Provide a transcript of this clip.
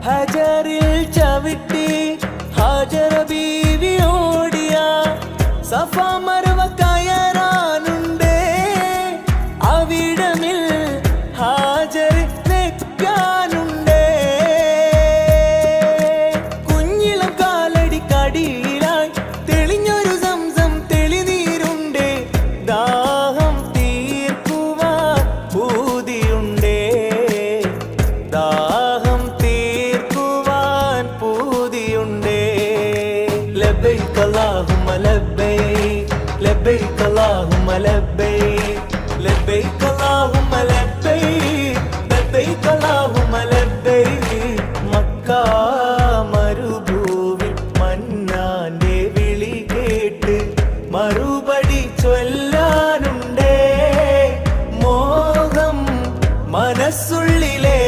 ഹജറിൽ ചവിട്ടി ഹാജറ ബീവി ഓടിയ സഫ ലബൈക അല്ലാഹുമ്മ ലബൈക ലബൈക അല്ലാഹുമ്മ ലബൈക ലബൈക അല്ലാഹുമ്മ ലബൈക ലബൈക അല്ലാഹുമ്മ ലബൈക മക്ക മരുഭൂവിൽ മന്നാന്റെ വിളി കേട്ട് മറുപടി ചൊല്ലാനുണ്ടേ. മോഹം മനസ്സുള്ളിലേ